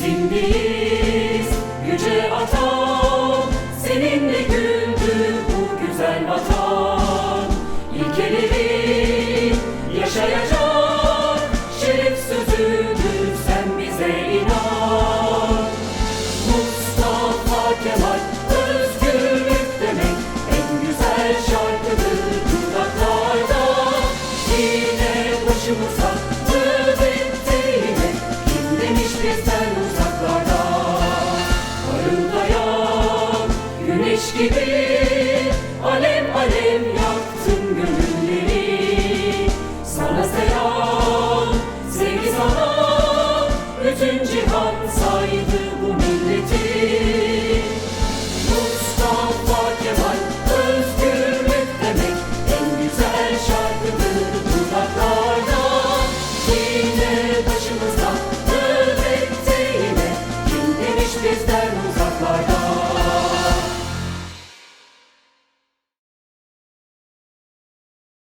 sizinleyiz Yüce vatan seninle güldü bu güzel vatan. İlkeleri yaşayacak şerif sözüdür sen bize inan. Mustafa Kemal özgürlük demek en güzel şarkıdır dudaklarda. Yine başımıza Bizden güneş gibi Alev alev yaktın gönülleri. Sana selam, sevgi sana Bütün cihan saydı